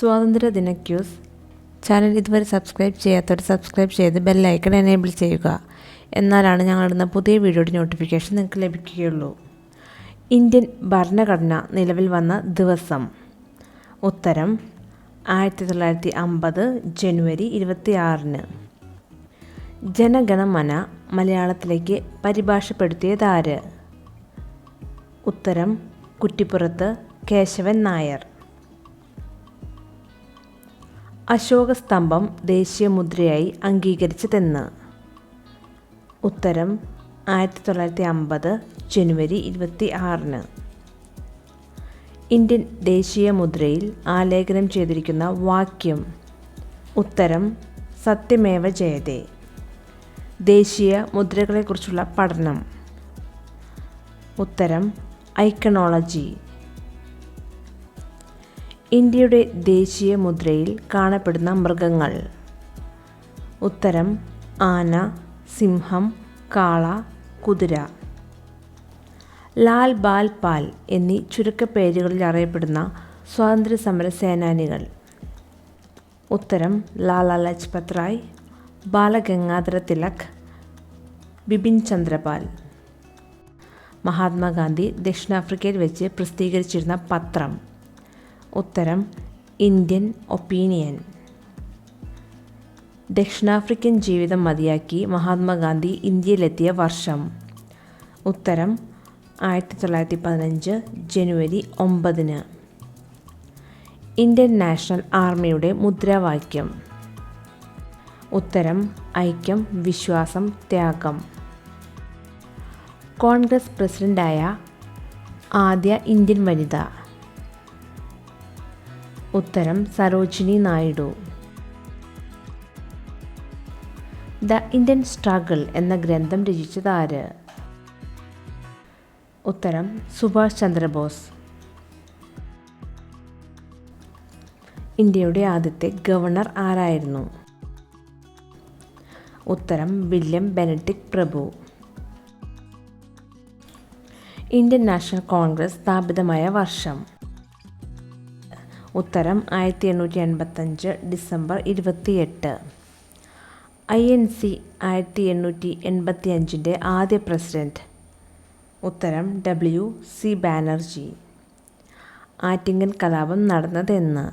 സ്വാതന്ത്ര്യദിന quiz channel ഇതുവരെ subscribe ചെയ്യാത്തവർ സബ്സ്ക്രൈബ് ചെയ്ത് ബെല്ലൈക്കൺ എനേബിൾ ചെയ്യുക. എന്നാലാണ് ഞങ്ങളിടുന്ന പുതിയ വീഡിയോയുടെ നോട്ടിഫിക്കേഷൻ നിങ്ങൾക്ക് ലഭിക്കുകയുള്ളൂ. ഇന്ത്യൻ ഭരണഘടന നിലവിൽ വന്ന ദിവസം. ഉത്തരം ആയിരത്തി തൊള്ളായിരത്തി അമ്പത് ജനുവരി ഇരുപത്തി ആറിന് ജനഗണമന മലയാളത്തിലേക്ക് പരിഭാഷപ്പെടുത്തിയതാര്? ഉത്തരം കുറ്റിപ്പുറത്ത് കേശവൻ നായർ. അശോകസ്തംഭം ദേശീയ മുദ്രയായി അംഗീകരിച്ചതെന്ന്. ഉത്തരം ആയിരത്തി തൊള്ളായിരത്തി അമ്പത് ജനുവരി ഇരുപത്തി ആറിന് ഇന്ത്യൻ ദേശീയ മുദ്രയിൽ ആലേഖനം ചെയ്തിരിക്കുന്ന വാക്യം ഉത്തരം സത്യമേവ ജയതേ. ദേശീയ മുദ്രകളെക്കുറിച്ചുള്ള പഠനം. ഉത്തരം ഐക്കണോളജി. ഇന്ത്യയുടെ ദേശീയ മുദ്രയിൽ കാണപ്പെടുന്ന മൃഗങ്ങൾ. ഉത്തരം ആന സിംഹം കാള കുതിര. ലാൽ ബാൽ പാൽ എന്നീ ചുരുക്കപ്പേരുകളിൽ അറിയപ്പെടുന്ന സ്വാതന്ത്ര്യ സമര സേനാനികൾ. ഉത്തരം ലാലാ ലജ്പത് റായ് ബാലഗംഗാധര തിലക് ബിപിൻ ചന്ദ്രപാൽ. മഹാത്മാഗാന്ധി ദക്ഷിണാഫ്രിക്കയിൽ വെച്ച് പ്രസിദ്ധീകരിച്ചിരുന്ന പത്രം. ഉത്തരം ഇന്ത്യൻ ഒപ്പീനിയൻ. ദക്ഷിണാഫ്രിക്കൻ ജീവിതം മതിയാക്കി മഹാത്മാഗാന്ധി ഇന്ത്യയിലെത്തിയ വർഷം. ഉത്തരം ആയിരത്തി തൊള്ളായിരത്തി പതിനഞ്ച് ജനുവരി ഒമ്പതിന്. ഇന്ത്യൻ നാഷണൽ ആർമിയുടെ മുദ്രാവാക്യം. ഉത്തരം ഐക്യം വിശ്വാസം ത്യാഗം. കോൺഗ്രസ് പ്രസിഡന്റായ ആദ്യ ഇന്ത്യൻ വനിത. ഉത്തരം Sarojini Naidu. The Indian struggle എന്ന ഗ്രന്ഥം രചിച്ചത് ആര് ഉത്തരം സുഭാഷ് ചന്ദ്രബോസ്. ഇന്ത്യയുടെ ആദ്യത്തെ ഗവർണർ ആരായിരുന്നു? ഉത്തരം വില്യം ബെനഡിക് പ്രഭു. ഇന്ത്യൻ നാഷണൽ കോൺഗ്രസ് സ്ഥാപിതമായ വർഷം. ഉത്തരം ആയിരത്തി എണ്ണൂറ്റി എൺപത്തഞ്ച് ഡിസംബർ ഇരുപത്തിയെട്ട്. ഐ എൻ സി ആയിരത്തി എണ്ണൂറ്റി എൺപത്തി അഞ്ചിന്റെ ആദ്യ പ്രസിഡന്റ്. ഉത്തരം ഡബ്ല്യു സി ബാനർജി. ആറ്റിങ്ങൽ കലാപം നടന്നതെന്ന്.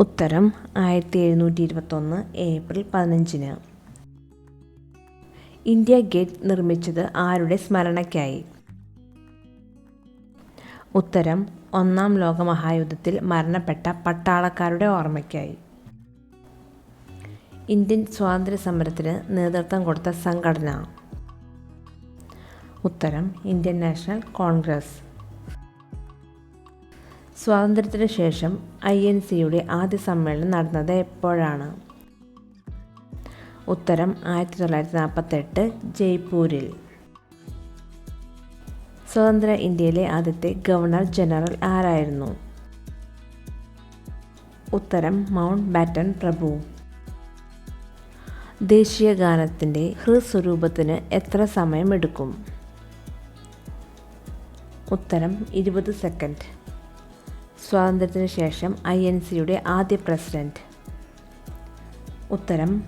ഉത്തരം ആയിരത്തി എഴുന്നൂറ്റി ഇരുപത്തൊന്ന് ഏപ്രിൽ പതിനഞ്ചിന്. ഇന്ത്യ ഗേറ്റ് നിർമ്മിച്ചത് ആരുടെ സ്മരണയ്ക്കായി? ഉത്തരം ഒന്നാം ലോകമഹായുദ്ധത്തിൽ മരണപ്പെട്ട പട്ടാളക്കാരുടെ ഓർമ്മയ്ക്കായി. ഇന്ത്യൻ സ്വാതന്ത്ര്യ സമരത്തിന് നേതൃത്വം കൊടുത്ത സംഘടന. ഉത്തരം ഇന്ത്യൻ നാഷണൽ കോൺഗ്രസ്. സ്വാതന്ത്ര്യത്തിന് ശേഷം ഐ എൻ സിയുടെ ആദ്യ സമ്മേളനം നടന്നത് എപ്പോഴാണ്? ഉത്തരം ആയിരത്തി തൊള്ളായിരത്തി നാൽപ്പത്തെട്ട് ജയ്പൂരിൽ. സ്വതന്ത്ര ഇന്ത്യയിലെ ആദ്യത്തെ ഗവർണർ ജനറൽ ആരായിരുന്നു? ഉത്തരം മൗണ്ട് ബാറ്റൺ പ്രഭു. ദേശീയ ഗാനത്തിന്റെ ഹൃസ്വരൂപത്തിന് എത്ര സമയമെടുക്കും? ഉത്തരം ഇരുപത് സെക്കൻഡ്. സ്വാതന്ത്ര്യത്തിന് ശേഷം ഐ എൻ സിയുടെ ആദ്യ പ്രസിഡന്റ്. ഉത്തരം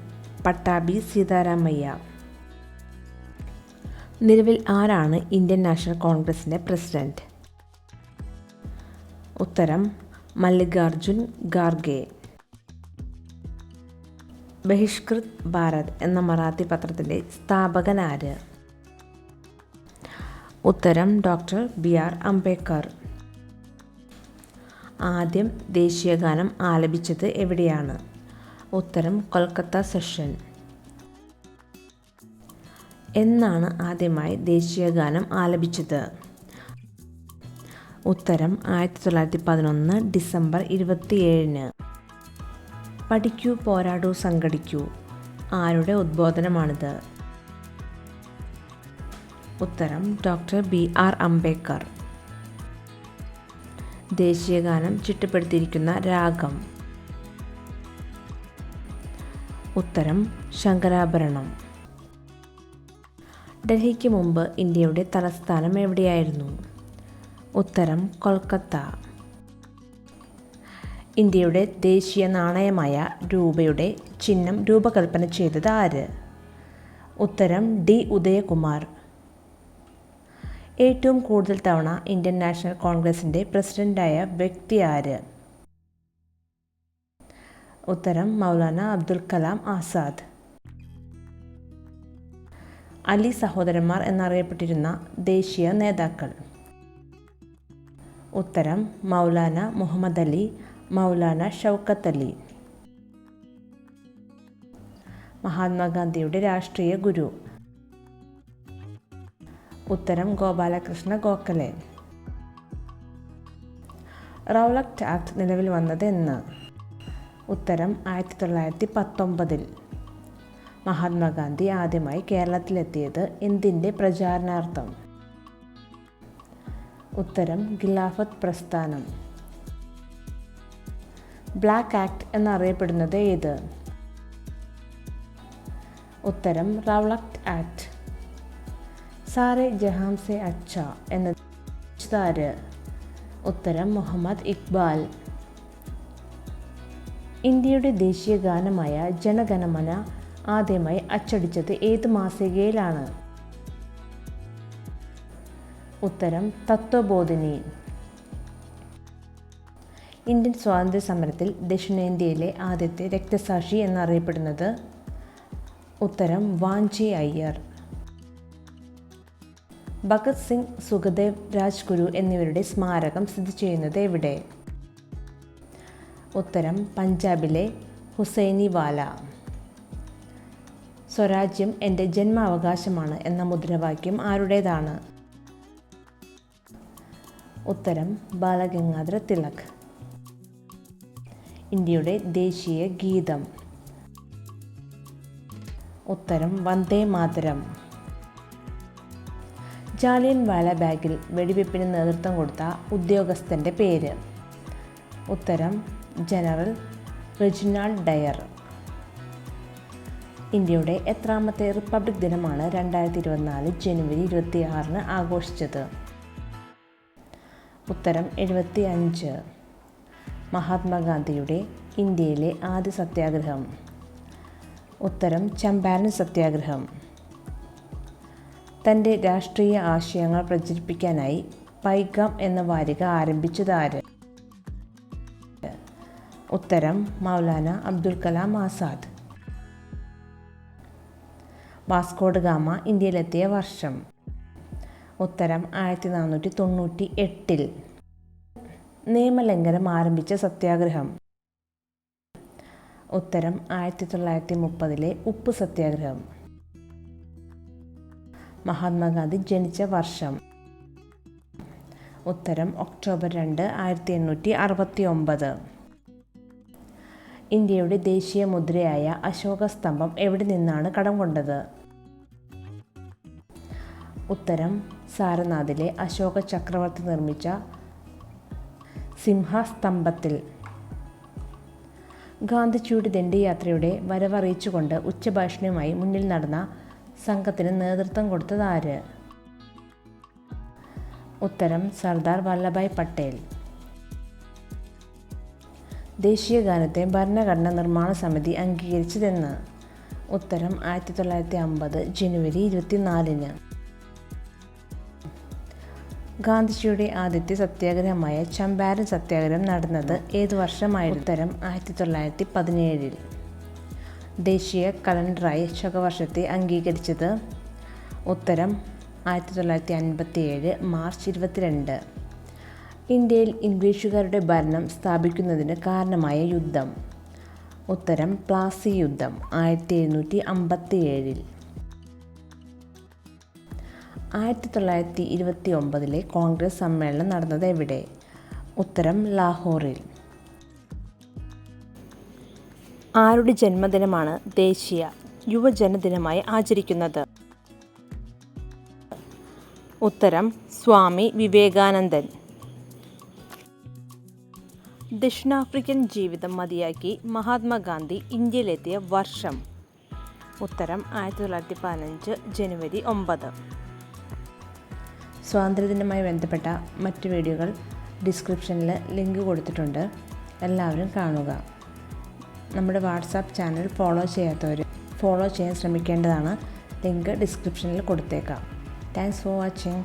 പട്ടാഭി സീതാരാമയ്യ. നിലവിൽ ആരാണ് ഇന്ത്യൻ നാഷണൽ കോൺഗ്രസിന്റെ പ്രസിഡന്റ്? ഉത്തരം മല്ലികാർജുൻ ഖാർഗെ. ബഹിഷ്കൃത് ഭാരത് എന്ന മറാത്തി പത്രത്തിന്റെ സ്ഥാപകനാര് ഉത്തരം ഡോക്ടർ ബി ആർ അംബേദ്കർ. ആദ്യം ദേശീയഗാനം ആലപിച്ചത് എവിടെയാണ്? ഉത്തരം കൊൽക്കത്ത സെഷൻ. എന്നാണ് ആദ്യമായി ദേശീയഗാനം ആലപിച്ചത്. ഉത്തരം ആയിരത്തി തൊള്ളായിരത്തി പതിനൊന്ന് ഡിസംബർ ഇരുപത്തിയേഴിന്. പഠിക്കൂ പോരാടൂ സംഘടിക്കൂ. ആരുടെ ഉദ്ബോധനമാണിത്? ഉത്തരം ഡോക്ടർ ബി ആർ അംബേദ്കർ. ദേശീയഗാനം ചിട്ടപ്പെടുത്തിയിരിക്കുന്ന രാഗം. ഉത്തരം ശങ്കരാഭരണം. ഡൽഹിക്ക് മുമ്പ് ഇന്ത്യയുടെ തലസ്ഥാനം എവിടെയായിരുന്നു? ഉത്തരം കൊൽക്കത്ത. ഇന്ത്യയുടെ ദേശീയ നാണയമായ രൂപയുടെ ചിഹ്നം രൂപകൽപ്പന ചെയ്തത് ആര്? ഉത്തരം ഡി. ഉദയകുമാർ. ഏറ്റവും കൂടുതൽ തവണ ഇന്ത്യൻ നാഷണൽ കോൺഗ്രസിന്റെ പ്രസിഡന്റായ വ്യക്തി ആര്? ഉത്തരം മൗലാന അബ്ദുൽ കലാം ആസാദ്. അലി സഹോദരന്മാർ എന്നറിയപ്പെട്ടിരുന്ന ദേശീയ നേതാക്കൾ. ഉത്തരം മൗലാന മുഹമ്മദ് അലി മൗലാന ഷൗക്കത്ത് അലി. മഹാത്മാഗാന്ധിയുടെ രാഷ്ട്രീയ ഗുരു. ഉത്തരം ഗോപാലകൃഷ്ണ ഗോഖലെ. റൗലക്ട് ആക്ട് നിലവിൽ വന്നത് എന്ന്. ഉത്തരം ആയിരത്തി തൊള്ളായിരത്തി പത്തൊമ്പതിൽ മഹാത്മാഗാന്ധി ആദ്യമായി കേരളത്തിലെത്തിയത് എന്തിന്റെ പ്രചാരണാർത്ഥം? ഉത്തരം ഖിലാഫത്ത് പ്രസ്ഥാനം. ബ്ലാക്ക് ആക്ട് എന്നറിയപ്പെടുന്നത് ഏത്? ഉത്തരം റൗളക്ട് ആക്ട്. സാറെ ജഹാം സെ എന്ന ഉത്തരം മുഹമ്മദ് ഇക്ബാൽ. ഇന്ത്യയുടെ ദേശീയ ഗാനമായ ജനഗണമന ആദ്യമായി അച്ചടിച്ചത് ഏത് മാസികയിലാണ്? ഉത്തരം തത്വബോധിനി. ഇന്ത്യൻ സ്വാതന്ത്ര്യ സമരത്തിൽ ദക്ഷിണേന്ത്യയിലെ ആദ്യത്തെ രക്തസാക്ഷി എന്നറിയപ്പെടുന്നത്? ഉത്തരം വാഞ്ചി അയ്യർ. ഭഗത് സിംഗ് സുഖദേവ് രാജ്ഗുരു എന്നിവരുടെ സ്മാരകം സ്ഥിതി ചെയ്യുന്നത് എവിടെ? ഉത്തരം പഞ്ചാബിലെ ഹുസൈനിവാല. സ്വരാജ്യം എന്റെ ജന്മാവകാശമാണ് എന്ന മുദ്രാവാക്യം ആരുടേതാണ്? ഉത്തരം ബാലഗംഗാധര തിലക്. ഇന്ത്യയുടെ ദേശീയ ഗീതം. ഉത്തരം വന്ദേ മാതരം. ജാലിയൻ വാല ബാഗിൽ വെടിവെപ്പിന് നേതൃത്വം കൊടുത്ത ഉദ്യോഗസ്ഥന്റെ പേര്. ഉത്തരം ജനറൽ റെജിനാൾഡ് ഡയർ. ഇന്ത്യയുടെ എത്രാമത്തെ റിപ്പബ്ലിക് ദിനമാണ് രണ്ടായിരത്തി ഇരുപത്തിനാല് ജനുവരി ഇരുപത്തി ആറിന് ആഘോഷിച്ചത്. ഉത്തരം എഴുപത്തി അഞ്ച് മഹാത്മാഗാന്ധിയുടെ ഇന്ത്യയിലെ ആദ്യ സത്യാഗ്രഹം. ഉത്തരം ചമ്പാരൻ സത്യാഗ്രഹം. തന്റെ രാഷ്ട്രീയ ആശയങ്ങൾ പ്രചരിപ്പിക്കാനായി പൈഗാം എന്ന വാരിക ആരംഭിച്ചതാര്? ഉത്തരം Maulana Abdul Kalam Azad. Vasco da Gama ഇന്ത്യയിലെത്തിയ വർഷം. ഉത്തരം ആയിരത്തി നാനൂറ്റി തൊണ്ണൂറ്റി എട്ടിൽ നിയമലംഘനം ആരംഭിച്ച സത്യാഗ്രഹം. ഉത്തരം ആയിരത്തി തൊള്ളായിരത്തി മുപ്പതിലെ ഉപ്പ് സത്യാഗ്രഹം. മഹാത്മാഗാന്ധി ജനിച്ച വർഷം. ഉത്തരം ഒക്ടോബർ രണ്ട് ആയിരത്തി എണ്ണൂറ്റി അറുപത്തി ഒമ്പത് ഇന്ത്യയുടെ ദേശീയ മുദ്രയായ അശോക സ്തംഭം എവിടെ നിന്നാണ് കടം കൊണ്ടത്? ഉത്തരം സാരനാഥിലെ അശോക ചക്രവർത്തി നിർമ്മിച്ച സിംഹസ്തംഭത്തിൽ. ഗാന്ധിജിയുടെ ദണ്ഡിയാത്രയുടെ വരവറിയിച്ചുകൊണ്ട് ഉച്ചഭാഷണവുമായി മുന്നിൽ നടന്ന സംഘത്തിന് നേതൃത്വം കൊടുത്തത് ആര്? ഉത്തരം സർദാർ വല്ലഭായ് പട്ടേൽ. ദേശീയ ഗാനത്തെ ഭരണഘടനാ നിർമ്മാണ സമിതി അംഗീകരിച്ചതെന്ന് ഉത്തരം ആയിരത്തി തൊള്ളായിരത്തി അമ്പത് ജനുവരി ഇരുപത്തിനാലിന്. ഗാന്ധിജിയുടെ ആദ്യത്തെ സത്യാഗ്രഹമായ ചമ്പാരൻ സത്യാഗ്രഹം നടന്നത് ഏത് വർഷമായിരുന്നു? ഉത്തരം ആയിരത്തി തൊള്ളായിരത്തി പതിനേഴിൽ ദേശീയ കലണ്ടറായി ശകവർഷത്തെ അംഗീകരിച്ചത് ഉത്തരം ആയിരത്തി തൊള്ളായിരത്തി അൻപത്തി ഏഴ് മാർച്ച് ഇരുപത്തിരണ്ട്. ഇന്ത്യയിൽ ഇംഗ്ലീഷുകാരുടെ ഭരണം സ്ഥാപിക്കുന്നതിന് കാരണമായ യുദ്ധം. ഉത്തരം പ്ലാസി യുദ്ധം ആയിരത്തി എഴുന്നൂറ്റി അമ്പത്തി ഏഴിൽ ആയിരത്തി തൊള്ളായിരത്തി ഇരുപത്തി ഒമ്പതിലെ കോൺഗ്രസ് സമ്മേളനം നടന്നത് എവിടെ? ഉത്തരം ലാഹോറിൽ. ആരുടെ ജന്മദിനമാണ് ദേശീയ യുവജനദിനമായി ആചരിക്കുന്നത്? ഉത്തരം സ്വാമി വിവേകാനന്ദൻ. ദക്ഷിണാഫ്രിക്കൻ ജീവിതം മതിയാക്കി മഹാത്മാഗാന്ധി ഇന്ത്യയിലെത്തിയ വർഷം. ഉത്തരം ആയിരത്തി തൊള്ളായിരത്തി പതിനഞ്ച് ജനുവരി ഒമ്പത്. സ്വാതന്ത്ര്യദിനമായി ബന്ധപ്പെട്ട മറ്റ് വീഡിയോകൾ ഡിസ്ക്രിപ്ഷനിൽ ലിങ്ക് കൊടുത്തിട്ടുണ്ട്. എല്ലാവരും കാണുക. നമ്മുടെ വാട്സാപ്പ് ചാനൽ ഫോളോ ചെയ്യാത്തവർ ഫോളോ ചെയ്യാൻ ശ്രമിക്കേണ്ടതാണ്. ലിങ്ക് ഡിസ്ക്രിപ്ഷനിൽ കൊടുത്തേക്കാം. Thanks for watching.